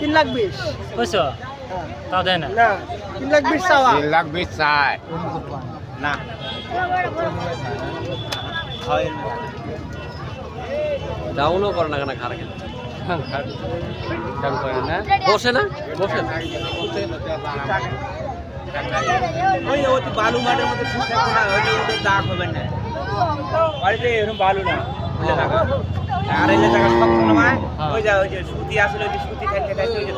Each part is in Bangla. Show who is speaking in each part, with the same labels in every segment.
Speaker 1: তিন লাখ বিশ।
Speaker 2: বুঝছ
Speaker 1: হ্যাঁ।
Speaker 2: তাও দেয় না?
Speaker 1: না তিন লাখ বিশ চাওয়া।
Speaker 3: তিন লাখ বিশ চাই না।
Speaker 4: ডাউনও করে না কেন খারাপ বসে না? বসে না?
Speaker 3: ওই ওই বালু মাঠের মধ্যে শুতে না ওই যে ওদের দাগ হবে না। বাড়িতে এরকম বালু না। আর এলে টাকা সব সময় ওই যা ওই যে সুতি আসলে ওই যে সুতি থাকে থাকে ওই যে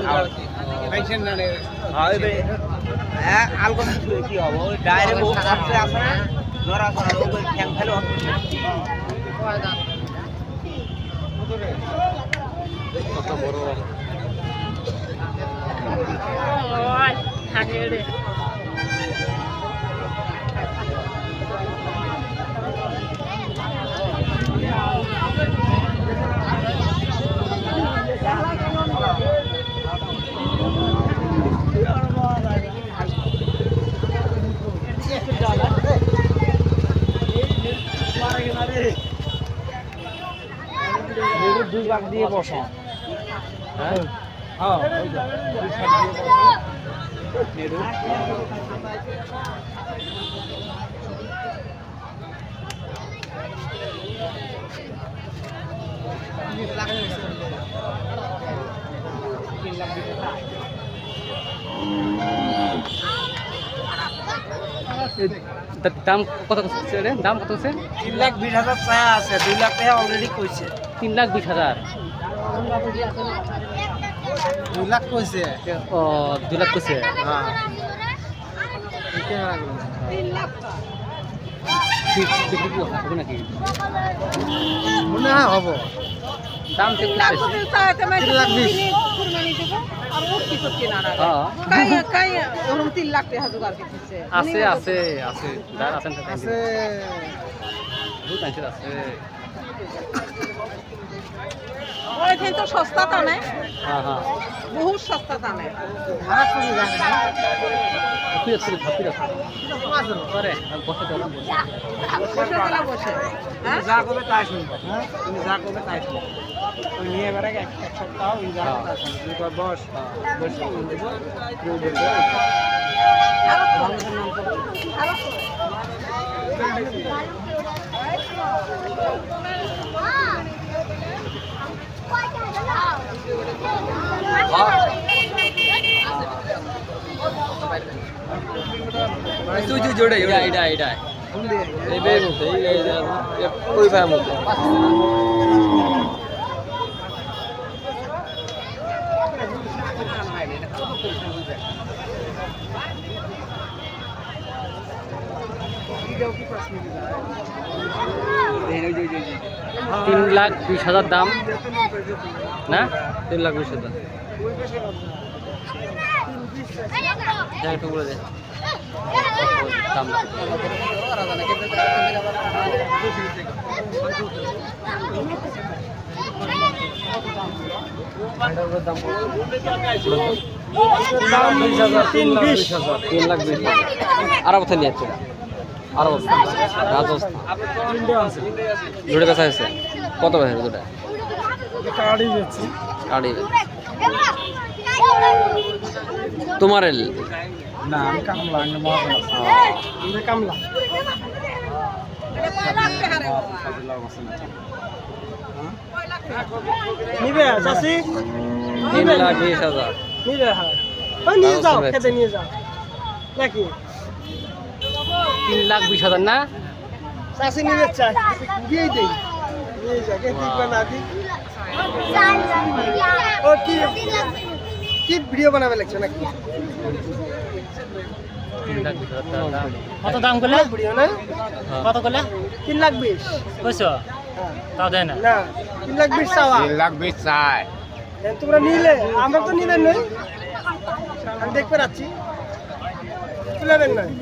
Speaker 3: পেনশন না রে? হ্যাঁ বে- হ্যাঁ আলগম কি হবে? ওই ডাইরেক্ট ও কাছে আসে না? নরা সরা ওই ঠ্যাং ফেলে।
Speaker 4: কত বড়?
Speaker 1: দুই লাখ দিয়ে বসা
Speaker 4: হ্যাঁ
Speaker 1: হ্যাঁ
Speaker 4: তার দাম কত রে? দাম কত করছে
Speaker 1: তিন লাখ বিশ হাজার চায়া আছে দুই লাখ টাকা অলরেডি কইছে।
Speaker 4: তিন লাখ বিশ হাজার।
Speaker 1: দুই লাখ কইছে।
Speaker 4: ও দুই লাখ করছে
Speaker 1: হ্যাঁ।
Speaker 4: নাকি?
Speaker 1: মনে হয় হব।
Speaker 4: দাম ঠিক
Speaker 1: তিন লাখ বিশ।
Speaker 4: হ্যাঁ। আছে আছে আছে যার আছেন
Speaker 1: আছে।
Speaker 4: আছে। আছে
Speaker 5: ওইখানে তো সস্তা টানে
Speaker 4: হ্যাঁ হ্যাঁ।
Speaker 5: বহুত সস্তা টানে
Speaker 1: ভাড়া
Speaker 5: গেলে বসে হ্যাঁ
Speaker 1: যা করবে তাই শুনব। হ্যাঁ তুমি যা করবে তাই শুনব। তুমি নিয়ে এবারে এক এক সপ্তাহ বস বস ফোন
Speaker 4: তুই তুই জোড়ে এটা এটা এটা
Speaker 1: দিয়ে
Speaker 4: এই বে মতে এই এই ওই ভাই মতে তিন লাখ বিশ হাজার দাম না তিন লাখ বিশ হাজার একটু বলে দে দাম
Speaker 1: তিন
Speaker 4: লাখ বিশ হাজার। কোথায় নিয়ে যাচ্ছে? আরও রাজস্থান। দুটো বেচা হয়েছে? কত বেচা দুটা?
Speaker 1: কার্ডই
Speaker 4: তোমার
Speaker 1: না আমি কামলা আমি মহাজন কামলা। নিবে চাষি
Speaker 4: তিন লাখ বিশ হাজার।
Speaker 1: নিবে হ্যাঁ। নিয়ে যাও খেতে নিয়ে যাও। নাকি?
Speaker 4: তিন লাখ বিশ হাজার না?
Speaker 1: চাষি নিবে চাই। দিয়ে দেই। নিয়ে যা কে দিবে না দিক। ও কি? কি ভিডিও বানাবে লাগছে নাকি?
Speaker 2: কত দাম করলে?
Speaker 1: ভিডিও না?
Speaker 2: কত করলে?
Speaker 1: তিন লাখ বিশ।
Speaker 2: বুঝছ?
Speaker 1: হ্যাঁ।
Speaker 2: তাও দেয় না।
Speaker 1: না তিন লাখ বিশ চাওয়া।
Speaker 3: তিন লাখ বিশ চাই।
Speaker 1: তোমরা নিলে আমরা তো নিলেন নই। আমি দেখতে পাচ্ছি। তুলেবেন নয়